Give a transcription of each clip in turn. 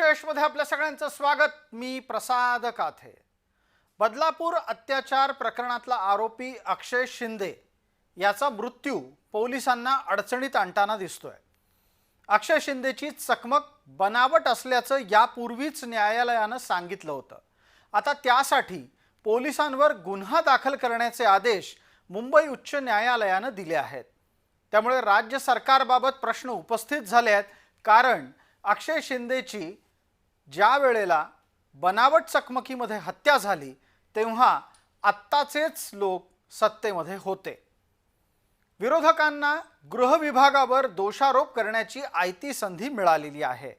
विशेषमध्ये आपल्या सगळ्यांचं स्वागत. मी प्रसाद काथे. बदलापूर अत्याचार प्रकरणातला आरोपी अक्षय शिंदे याचा मृत्यू पोलिसांना अडचणीत आणताना दिसतोय. अक्षय शिंदेची चकमक बनावट असल्याचं यापूर्वीच न्यायालयानं सांगितलं होतं. आता त्यासाठी पोलिसांवर गुन्हा दाखल करण्याचे आदेश मुंबई उच्च न्यायालयानं दिले आहेत. त्यामुळे राज्य सरकारबाबत प्रश्न उपस्थित झाले आहेत. कारण अक्षय शिंदेची ज्या वेळेला बनावट चकमकीमध्ये हत्या झाली तेव्हा आत्ताचेच लोक सत्तेमध्ये होते. विरोधकांना गृह विभागावर दोषारोप करण्याची आयती संधी मिळालेली आहे.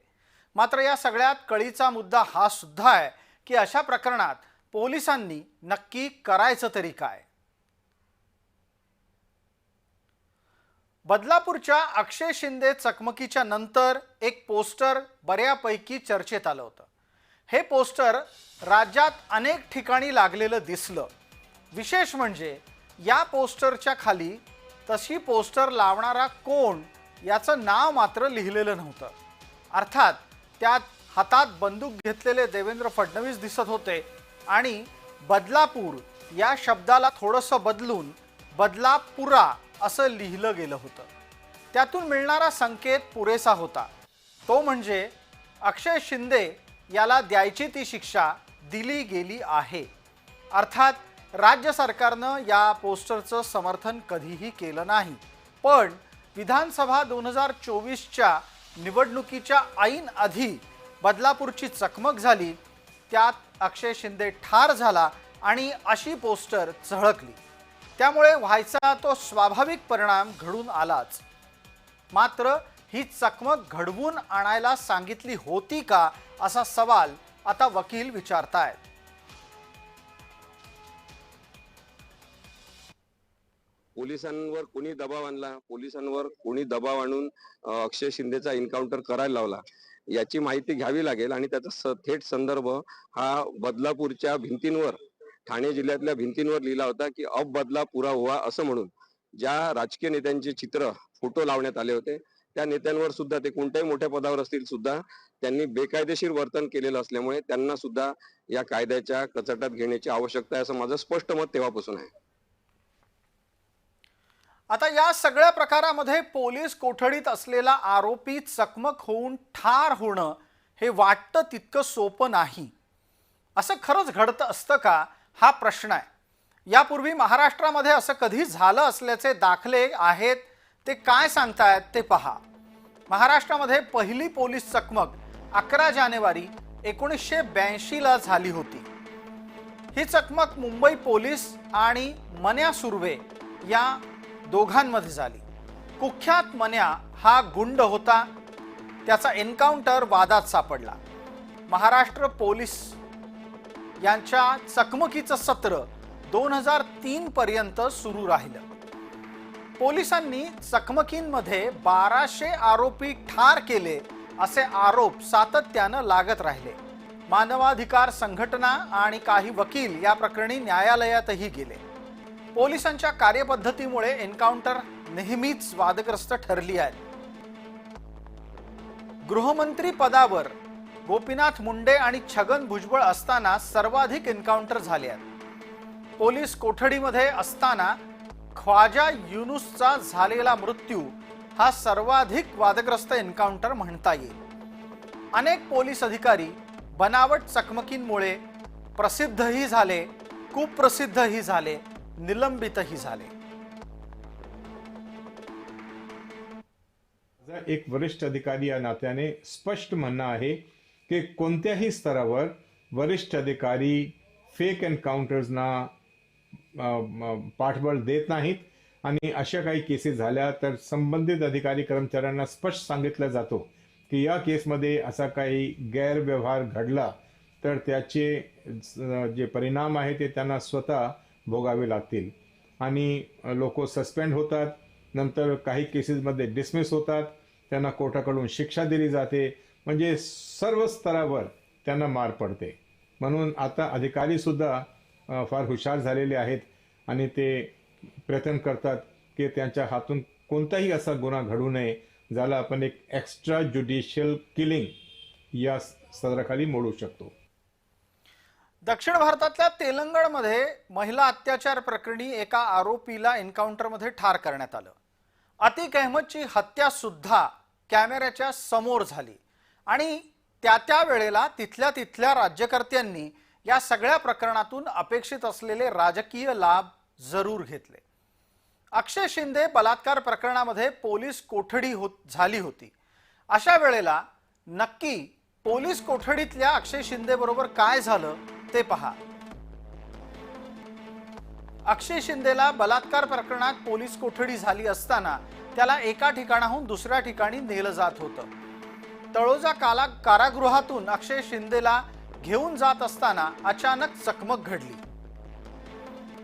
मात्र या सगळ्यात कळीचा मुद्दा हा सुद्धा आहे की अशा प्रकरणात पोलिसांनी नक्की करायचं तरी काय? बदलापूरच्या अक्षय शिंदे चकमकीच्या नंतर एक पोस्टर बऱ्यापैकी चर्चेत आलं होतं. हे पोस्टर राज्यात अनेक ठिकाणी लागलेलं दिसलं. विशेष म्हणजे या पोस्टरच्या खाली तशी पोस्टर लावणारा कोण याचं नाव मात्र लिहिलेलं नव्हतं. अर्थात त्यात हातात बंदूक घेतलेले देवेंद्र फडणवीस दिसत होते आणि बदलापूर या शब्दाला थोडंसं बदलून बदलापुरा असं लिहिलं गेलं होतं. त्यातून मिळणारा संकेत पुरेसा होता. तो म्हणजे अक्षय शिंदे याला द्यायची ती शिक्षा दिली गेली आहे. अर्थात राज्य सरकारनं या पोस्टरचं समर्थन कधीही केलं नाही. पण विधानसभा दोन हजार चोवीसच्या निवडणुकीच्या ऐन आधी बदलापूरची चकमक झाली त्यात अक्षय शिंदे ठार झाला आणि अशी पोस्टर झळकली. त्यामुळे व्हायचा तो स्वाभाविक परिणाम घडून आलाच. मात्र ही चकमक घडवून आणायला सांगितली होती का असा सवाल आता वकील विचारतायत. पोलिसांवर कोणी दबाव आणला? पोलिसांवर कोणी दबाव आणून अक्षय शिंदेचा एन्काउंटर करायला लावला? याची माहिती घ्यावी लागेल आणि त्याचा स- थेट संदर्भ हा बदलापूरच्या भिंतींवर ठाणे जिल्ह्यातल्या भिंतींवर लिहिला होता की अब बदला पुरा हुआ असं म्हणून ज्या राजकीय नेत्यांचे चित्र फोटो लावण्यात आले होते त्या नेत्यांवर सुद्धा ते कोणत्याही मोठ्या पदावर असतील सुद्धा त्यांनी बेकायदेशीर वर्तन केलेलं असल्यामुळे त्यांना सुद्धा या कायद्याच्या कचटात घेण्याची आवश्यकता आहे असं माझं स्पष्ट मत तेव्हापासून आहे. आता या सगळ्या प्रकारामध्ये पोलीस कोठडीत असलेला आरोपी चकमक होऊन ठार होणं हे वाटतं तितकं सोपं नाही. असं खरंच घडतं असतं का? हा प्रश्न आहे. यापूर्वी महाराष्ट्रामध्ये असं कधी झालं असल्याचे दाखले आहेत ते काय सांगतायत ते पहा. महाराष्ट्रामध्ये पहिली पोलीस चकमक अकरा जानेवारी एकोणीसशे ब्याऐंशीला झाली होती. ही चकमक मुंबई पोलीस आणि मन्या सुर्वे या दोघांमध्ये झाली. कुख्यात मन्या हा गुंड होता त्याचा एन्काउंटर वादात सापडला. महाराष्ट्र पोलीस यांच्या चकमकीचं सत्र दोन हजार तीन पर्यंत सुरू राहिलं. पोलिसांनी चकमकींमध्ये बाराशे आरोपी ठार केले असे आरोप सातत्यानं लागत राहिले. मानवाधिकार संघटना आणि काही वकील या प्रकरणी न्यायालयातही गेले. पोलिसांच्या कार्यपद्धतीमुळे एन्काउंटर नेहमीच वादग्रस्त ठरली आहे. गृहमंत्री पदावर गोपीनाथ मुंडे आणि छगन भुजबळ असताना सर्वाधिक एन्काउंटर झाले आहेत. पोलीस कोठडीमध्ये असताना ख्वाजा युनुसचा झालेला मृत्यू हा सर्वाधिक वादग्रस्त एन्काउंटर म्हणता येईल. अनेक पोलीस अधिकारी बनावट चकमकींमुळे प्रसिद्धही झाले कुप्रसिद्धही झाले निलंबितही झाले. एक वरिष्ठ अधिकारी या नात्याने स्पष्ट म्हणणं आहे की कोणत्याही स्तरावर वरिष्ठ अधिकारी फेक एन्काउंटर्सना पाठबळ देत नाहीत. आणि अशा काही केसेस झाल्या तर संबंधित अधिकारी कर्मचाऱ्यांना स्पष्ट सांगितलं जातो की या केसमध्ये असा काही गैरव्यवहार घडला तर त्याचे जे परिणाम आहे ते त्यांना स्वतः भोगावे लागतील. आणि लोक सस्पेंड होतात. नंतर काही केसेसमध्ये डिसमिस होतात. त्यांना कोर्टाकडून शिक्षा दिली जाते. म्हणजे सर्व स्तरावर त्यांना मार पडते. म्हणून आता अधिकारीसुद्धा फार हुशार झालेले आहेत आणि ते प्रयत्न करतात की त्यांच्या हातून कोणताही असा गुन्हा घडू नये ज्याला आपण एक एक्स्ट्रा ज्युडिशियल किलिंग या सदराखाली मोडू शकतो. दक्षिण भारतातल्या तेलंगणमध्ये महिला अत्याचार प्रकरणी एका आरोपीला एन्काउंटरमध्ये ठार करण्यात आलं. अतिक अहमदची हत्या सुद्धा कॅमेऱ्याच्या समोर झाली. आणि त्या त्या वेळेला तिथल्या तिथल्या राज्यकर्त्यांनी या सगळ्या प्रकरणातून अपेक्षित असलेले राजकीय लाभ जरूर घेतले. अक्षय शिंदे बलात्कार प्रकरणामध्ये पोलीस कोठडी होत झाली होती. अशा वेळेला नक्की पोलीस कोठडीतल्या अक्षय शिंदे बरोबर काय झालं ते पहा. अक्षय शिंदेला बलात्कार प्रकरणात पोलीस कोठडी झाली असताना त्याला एका ठिकाणाहून दुसऱ्या ठिकाणी नेलं जात होतं. तळोजा काला कारागृहातून अक्षय शिंदेला घेऊन जात असताना अचानक चकमक घडली.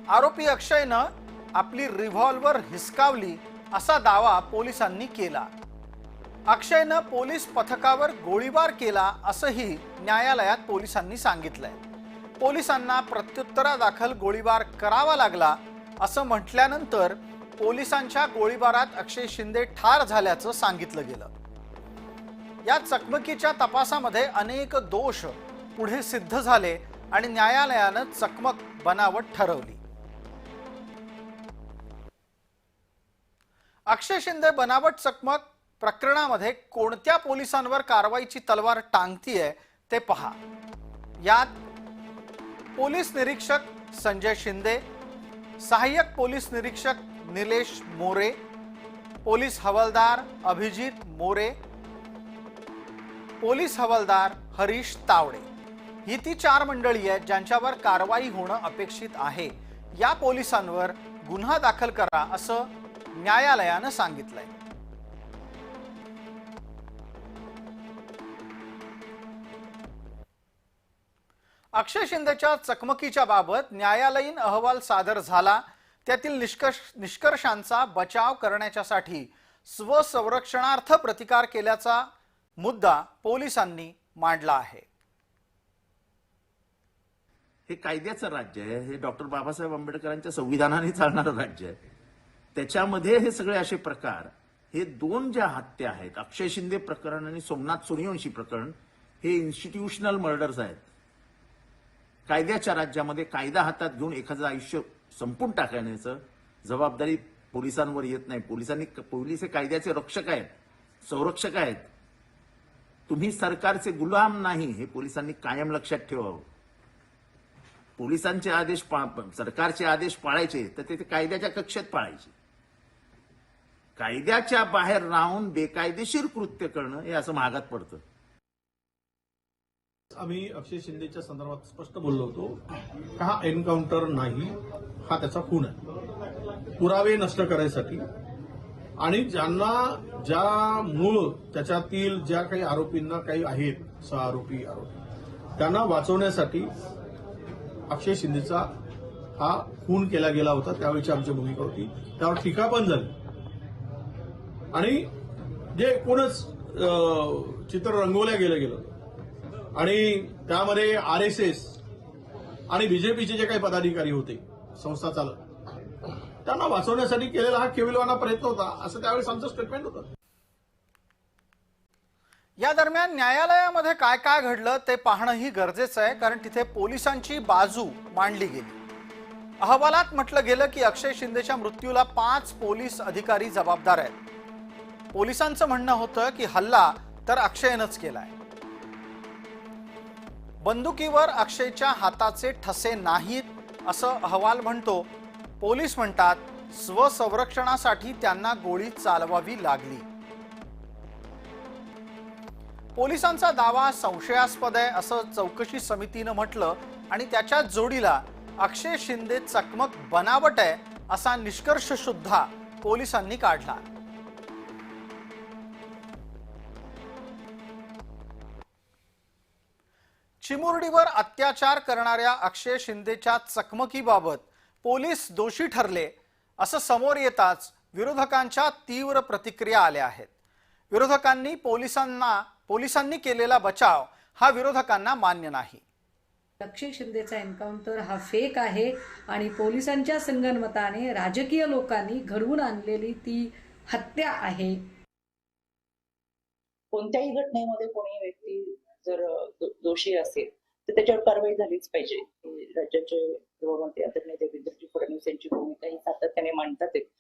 आरोपी अक्षयनं आपली रिव्हॉल्वर हिसकावली असा दावा पोलिसांनी केला. अक्षयनं पोलीस पथकावर गोळीबार केला असंही न्यायालयात पोलिसांनी सांगितलंय. पोलिसांना प्रत्युत्तरादाखल गोळीबार करावा लागला असं म्हटल्यानंतर पोलिसांच्या गोळीबारात अक्षय शिंदे ठार झाल्याचं सांगितलं गेलं. या चकमकीच्या तपासामध्ये अनेक दोष पुढे सिद्ध झाले आणि न्यायालयानं चकमक बनावट ठरवली. अक्षय शिंदे बनावट चकमक प्रकरणामध्ये कोणत्या पोलिसांवर कारवाईची तलवार टांगतीये ते पहा. यात पोलीस निरीक्षक संजय शिंदे सहाय्यक पोलीस निरीक्षक निलेश मोरे पोलीस हवालदार अभिजित मोरे पोलीस हवालदार हरीश तावडे. ही ती चार मंडळी आहेत ज्यांच्यावर कारवाई होणं अपेक्षित आहे. या पोलिसांवर गुन्हा दाखल करा असं न्यायालयानं सांगितलंय. अक्षय शिंदेच्या चकमकीच्या बाबत न्यायालयीन अहवाल सादर झाला. त्यातील निष्कर्ष निष्कर्षांचा बचाव करण्याच्यासाठी स्वसंरक्षणार्थ प्रतिकार केल्याचा मुद्दा पोलिसांनी मांडला आहे. हे कायद्याचं राज्य आहे. हे डॉक्टर बाबासाहेब आंबेडकरांच्या संविधानाने चालणारं राज्य आहे. त्याच्यामध्ये हे सगळे असे प्रकार हे दोन ज्या हत्या आहेत अक्षय शिंदे प्रकरण आणि सोमनाथ सूर्यवंशी प्रकरण हे इन्स्टिट्यूशनल मर्डर्स आहेत. कायद्याच्या राज्यामध्ये कायदा हातात घेऊन एखादं आयुष्य संपून टाकण्याचं जबाबदारी पोलिसांवर येत नाही. पोलिसांनी पोलीस हे कायद्याचे रक्षक आहेत संरक्षक आहेत. तुम्ही सरकारचे गुलाम नाही हे पोलिसांनी कायम लक्षात ठेवावं. पोलिसांचे आदेश सरकारचे आदेश पाळायचे तर ते कायद्याच्या कक्षेत पाळायचे. कायद्याच्या बाहेर राहून बेकायदेशीर कृत्य करणं हे असं महागात पडतं. आम्ही अक्षय शिंदेच्या संदर्भात स्पष्ट बोललो होतो हा एन्काउंटर नाही हा त्याचा खून आहे. पुरावे नष्ट करायसाठी आणि ज्यांना ज्या मूळ त्याच्यातील ज्या काही आरोपींना काही आहेत सह आरोपी आरोपी त्यांना वाचवण्यासाठी अक्षय शिंदेचा हा खून केला गेला होता त्यावेळीची आमची भूमिका होती. त्यावर टीका पण झाली. आणि जे एकूणच चित्र रंगवल्या गेलं गेलं. आणि त्यामध्ये आर एस एस आणि बीजेपीचे जे काही पदाधिकारी होते संस्था चालक त्यांना वाचवण्यासाठी केलेला हा केविलवाना प्रयत्न होता. असं त्यावेळेस आमचं स्टेटमेंट होतं. या दरम्यान न्यायालयामध्ये काय काय घडलं ते पाहणंही गरजेचं आहे कारण तिथे पोलिसांची बाजू मांडली गेली. अहवालात म्हटलं गेलं की अक्षय शिंदेच्या मृत्यूला पाच पोलीस अधिकारी जबाबदार आहेत. पोलिसांचं म्हणणं होतं की हल्ला तर अक्षयनंच केलाय. बंदुकीवर अक्षयच्या हाताचे ठसे नाहीत असं अहवाल म्हणतो. पोलीस म्हणतात स्वसंरक्षणासाठी त्यांना गोळी चालवावी लागली. पोलिसांचा दावा संशयास्पद आहे असं चौकशी समितीनं म्हटलं आणि त्याच्या जोडीला अक्षय शिंदे चकमक बनावट आहे असा निष्कर्ष सुद्धा पोलिसांनी काढला. चिमुरडीवर अत्याचार करणाऱ्या अक्षय शिंदेच्या चकमकीबाबत पोलीस दोषी ठरले असं समोर येताच विरोधकांच्या तीव्र प्रतिक्रिया आल्या आहेत. विरोधकांनी पोलिसांना पोलिसांनी केलेला बचाव हा विरोधकांना मान्य नाही. अक्षय शिंदेचा एन्काउंटर हा फेक आहे आणि पोलिसांच्या संगनमताने राजकीय लोकांनी घडवून आणलेली ती हत्या आहे. कोणत्याही घटनेमध्ये कोणी व्यक्ती जर दोषी असेल तर त्याच्यावर कारवाई झालीच पाहिजे. हे राज्याचे गृहमंत्री आदरणीय देवेंद्रजी फडणवीस यांची भूमिका ही सातत्याने मांडतात आहे.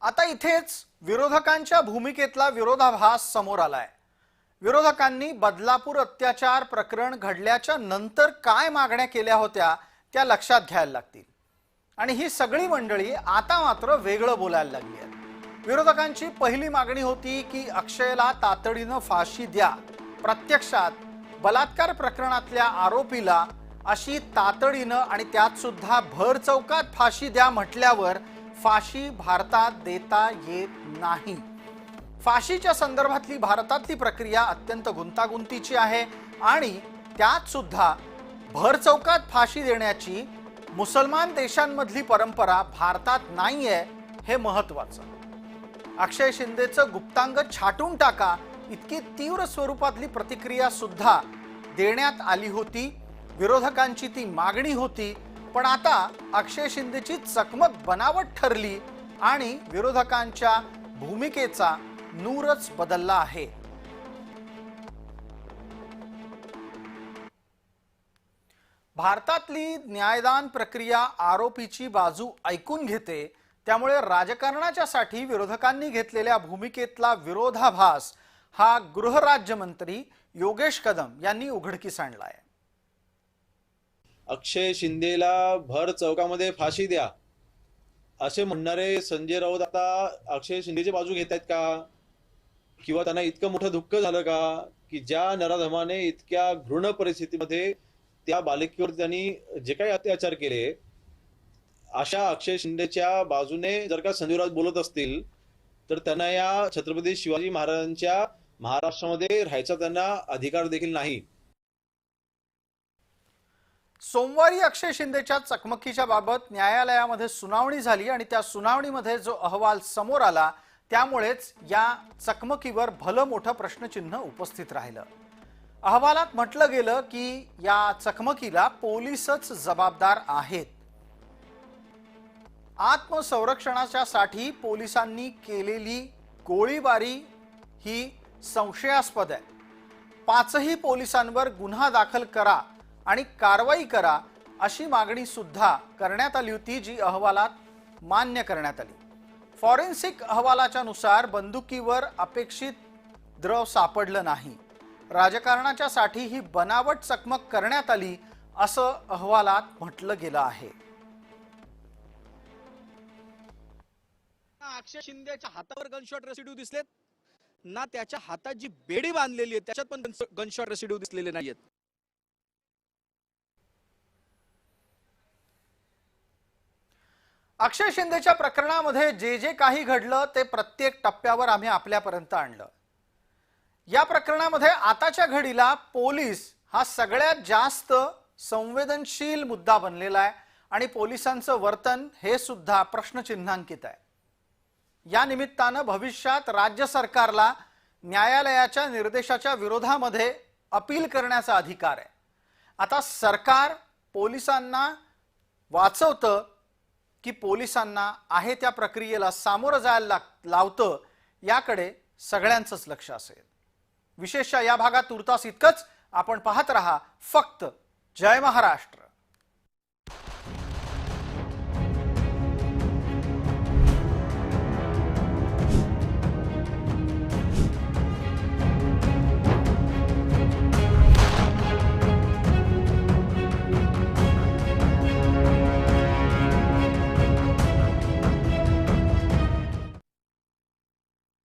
आता इथेच विरोधकांच्या भूमिकेतला विरोधाभास समोर आलाय. विरोधकांनी बदलापूर अत्याचार प्रकरण घडल्याच्या नंतर काय मागण्या केल्या होत्या त्या लक्षात घ्यायला लागतील. आणि ही सगळी मंडळी आता मात्र वेगळं बोलायला लागली आहेत. विरोधकांची पहिली मागणी होती की अक्षयला तातडीनं फाशी द्या. प्रत्यक्षात बलात्कार प्रकरणातल्या आरोपीला अशी तातडीनं आणि त्यात सुद्धा भर चौकात फाशी द्या म्हटल्यावर फाशी भारतात देता येत नाही. फाशीच्या संदर्भातली भारतातली प्रक्रिया अत्यंत गुंतागुंतीची आहे आणि त्यात सुद्धा भर चौकात फाशी देण्याची मुसलमान देशांमधली परंपरा भारतात नाही आहे हे महत्वाचं अक्षय शिंदेचं गुप्तांग छाटून टाका इतकी तीव्र स्वरूपातली प्रतिक्रिया सुद्धा देण्यात आली होती. विरोधकांची ती मागणी होती पण आता अक्षय शिंदेची चकमक बनावट ठरली आणि विरोधकांच्या भूमिकेचा नूरच बदलला आहे. भारतातली न्यायदान प्रक्रिया आरोपीची बाजू ऐकून घेते त्यामुळे राजकारणाच्या साठी विरोधकांनी घेतलेल्या भूमिकेतला विरोधाभास हा गृहराज्यमंत्री योगेश कदम यांनी उघडकीस आणलाय. अक्षय शिंदेला भर चौकामध्ये फाशी द्या. असे म्हणणारे संजय राऊत आता अक्षय शिंदेची बाजू घेत आहेत का? किंवा त्यांना इतकं मोठं दुःख झालं का? की ज्या नराधमाने इतक्या घृण परिस्थितीमध्ये त्या बालिकेवर त्यांनी जे काही अत्याचार केले अशा अक्षय शिंदेच्या बाजूने जर का संजय राऊत बोलत असतील तर त्यांना या छत्रपती शिवाजी महाराजांच्या महाराष्ट्रामध्ये राहायचा त्यांना अधिकार देखील नाही. सोमवारी अक्षय शिंदेच्या चकमकीच्या बाबत न्यायालयामध्ये सुनावणी झाली आणि त्या सुनावणीमध्ये जो अहवाल समोर आला त्यामुळेच या चकमकीवर भलं मोठं प्रश्नचिन्ह उपस्थित राहिलं. अहवालात म्हटलं गेलं की या चकमकीला पोलीसच जबाबदार आहेत. आत्मसंरक्षणाच्यासाठी पोलिसांनी केलेली गोळीबारी ही संशयास्पद आहे. पाचही पोलिसांवर गुन्हा दाखल करा आणि कारवाई करा अशी मागणी सुद्धा करण्यात आली होती जी अहवालात मान्य करण्यात आली. फॉरेन्सिक अहवालाच्या नुसार बंदुकीवर अपेक्षित द्रव सापडलं नाही. राजकारणाच्यासाठी ही बनावट चकमक करण्यात आली असं अहवालात म्हटलं गेलं आहे. अक्षय शिंदेच्या हातावर गनशॉट रेसिड्यू दिसलेत. ना त्याच्या हातात जी बेडी बांधलेली आहे त्याच्यात पण गनशॉट रेसिड्यू दिसलेले नाहीयेत. अक्षय शिंदेच्या प्रकरणामध्ये जे जे काही घडलं ते प्रत्येक टप्प्यावर आम्ही आपल्यापर्यंत आणलं. या प्रकरणामध्ये आताच्या घडीला पोलीस हा सगळ्यात जास्त संवेदनशील मुद्दा बनलेला आहे आणि पोलिसांचं वर्तन हे सुद्धा प्रश्नचिन्हांकित आहे. या निमित्तानं भविष्यात राज्य सरकारला न्यायालयाच्या निर्देशाच्या विरोधामध्ये अपील करण्याचा अधिकार आहे. आता सरकार पोलिसांना वाचवतं की पोलिसांना आहे त्या प्रक्रियेला सामोरं जायला लाग- लावतं याकडे सगळ्यांचंच लक्ष असेल. विशेषतः या भागात तुर्तास इतकंच आपण पाहत रहा. फक्त जय महाराष्ट्र.